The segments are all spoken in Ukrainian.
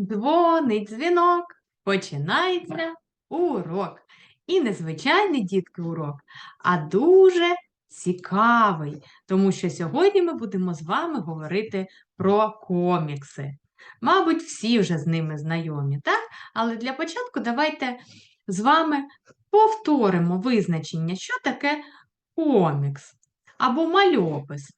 Дзвонить дзвінок, починається урок. І незвичайний дітки урок, а дуже цікавий, тому що сьогодні ми будемо з вами говорити про комікси. Мабуть, всі вже з ними знайомі, так? Але для початку давайте з вами повторимо визначення, що таке комікс або мальопис.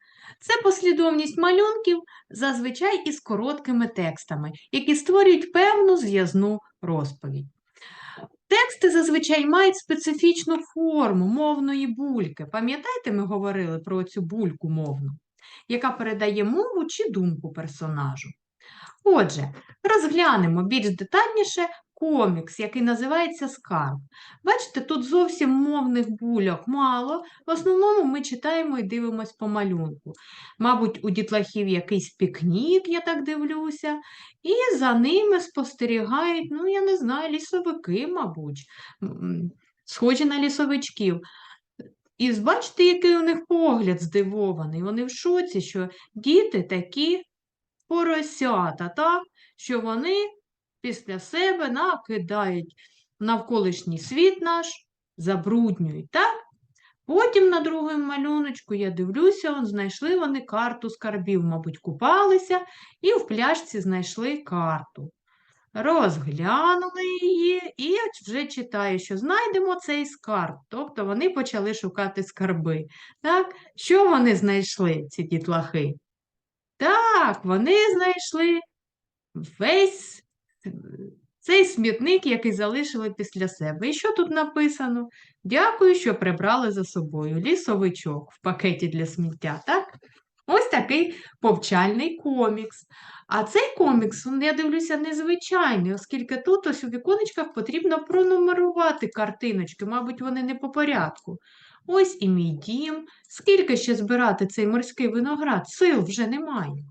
Це послідовність малюнків, зазвичай із короткими текстами, які створюють певну зв'язну розповідь. Тексти зазвичай мають специфічну форму мовної бульки. Пам'ятаєте, ми говорили про цю бульку мовну, яка передає мову чи думку персонажу. Отже, розглянемо більш детальніше комікс, який називається Скарб. Бачите, тут зовсім мовних бульок мало. В основному ми читаємо і дивимось по малюнку. Мабуть, у дітлахів якийсь пікнік, я так дивлюся, і за ними спостерігають, ну, я не знаю, лісовики, мабуть, схожі на лісовичків. І бачите, який у них погляд здивований. Вони в шоці, що діти такі поросята, так? що вони після себе накидають навколишній світ наш, забруднюють. так? Потім на другому малюночку я дивлюся, он, знайшли вони карту скарбів, мабуть, купалися і в пляшці знайшли карту. Розглянули її і вже читаю, що знайдемо цей скарб. Тобто вони почали шукати скарби. Так? Що вони знайшли, ці дітлахи? Так, вони знайшли весь цей смітник, який залишили після себе. І що тут написано? Дякую, що прибрали за собою лісовичок в пакеті для сміття. так? Ось такий повчальний комікс. А цей комікс, я дивлюся, незвичайний, оскільки тут ось у віконечках потрібно пронумерувати картиночки, мабуть, вони не по порядку. Ось і мій дім. Скільки ще збирати цей морський виноград? Сил вже немає.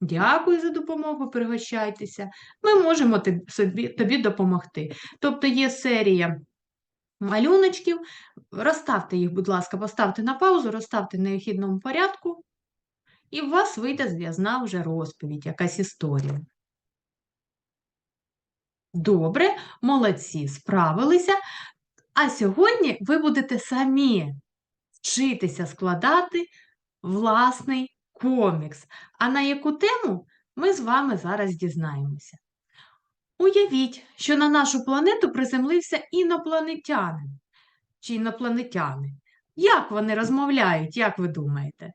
Дякую за допомогу, пригощайтеся. Ми можемо тобі, тобі допомогти. Тобто є серія малюночків. Розставте їх, будь ласка, поставте на паузу, розставте в необхідному порядку, і у вас вийде зв'язна вже розповідь, якась історія. Добре, молодці, справилися. А сьогодні ви будете самі вчитися складати власний комікс. А на яку тему ми з вами зараз дізнаємося. Уявіть, що на нашу планету приземлився інопланетянин чи інопланетяни. Як вони розмовляють, як ви думаєте?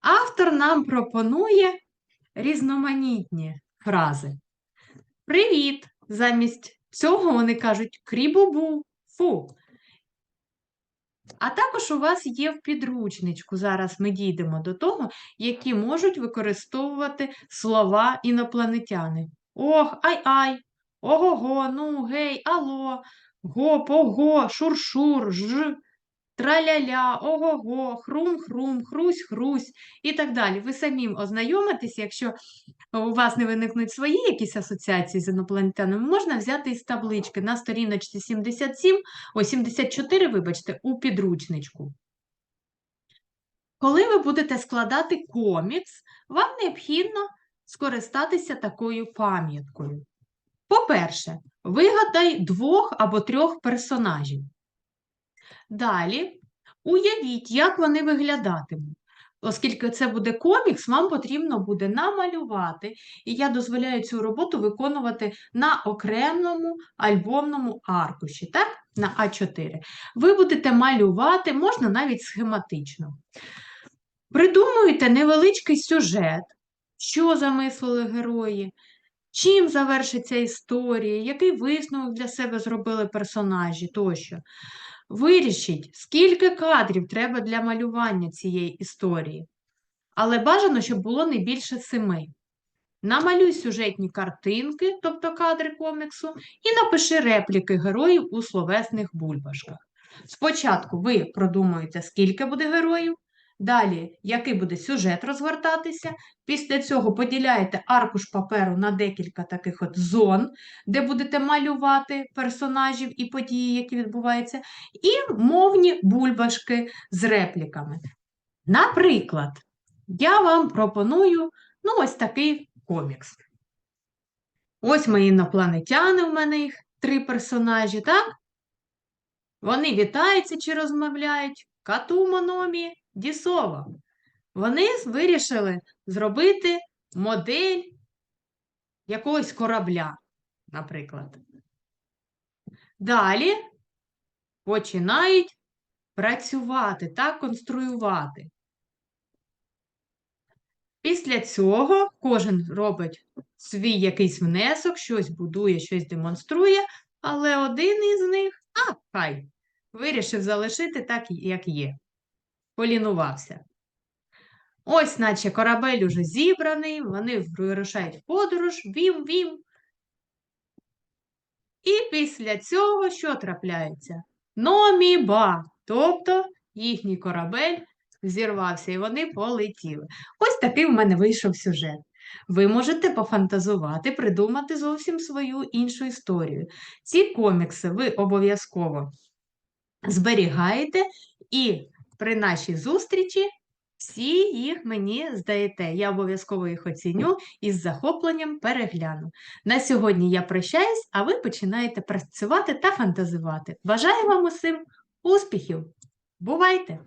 Автор нам пропонує різноманітні фрази. Привіт! Замість цього вони кажуть крібубу, фу. А також у вас є в підручничку, зараз ми дійдемо до того, які можуть використовувати слова інопланетяни. Ох, ай-ай, ого-го, ну, гей, ало, го, пого, шур-шур, ж, траля-ля, ого-го, хрум-хрум, хрусь-хрусь і так далі. Ви самі ознайомитесь, якщо у вас не виникнуть свої якісь асоціації з інопланетянами, можна взяти із таблички на сторіночці 77, ой, 74, вибачте, у підручничку. Коли ви будете складати комікс, вам необхідно скористатися такою пам'яткою. По-перше, вигадай двох або трьох персонажів. Далі уявіть, як вони виглядатимуть. Оскільки це буде комікс, вам потрібно буде намалювати, і я дозволяю цю роботу виконувати на окремому альбомному аркуші, так? на А4. Ви будете малювати, можна навіть схематично. Придумуєте невеличкий сюжет, що замислили герої, чим завершиться історія, який висновок для себе зробили персонажі тощо. Вирішіть, скільки кадрів треба для малювання цієї історії. Але бажано, щоб було не більше семи. Намалюй сюжетні картинки, тобто кадри коміксу, і напиши репліки героїв у словесних бульбашках. Спочатку ви продумуєте, скільки буде героїв, Далі, який буде сюжет розгортатися. Після цього поділяєте аркуш паперу на декілька таких от зон, де будете малювати персонажів і події, які відбуваються, і мовні бульбашки з репліками. Наприклад, я вам пропоную ну, ось такий комікс. Ось мої інопланетяни, у мене їх три персонажі, так? Вони вітаються чи розмовляють. Кату Мономі, Дісова. Вони вирішили зробити модель якогось корабля, наприклад. Далі починають працювати та конструювати. Після цього кожен робить свій якийсь внесок, щось будує, щось демонструє, але один із них, а хай, вирішив залишити так, як є. Полінувався. Ось, наче корабель уже зібраний, вони вирушають в подорож, вім-вім. І після цього що трапляється? Номіба, тобто їхній корабель зірвався і вони полетіли. Ось такий в мене вийшов сюжет. Ви можете пофантазувати, придумати зовсім свою іншу історію. Ці комікси ви обов'язково зберігаєте і при нашій зустрічі всі їх мені здаєте. Я обов'язково їх оціню і з захопленням перегляну. На сьогодні я прощаюсь, а ви починаєте працювати та фантазувати. Бажаю вам усім успіхів! Бувайте!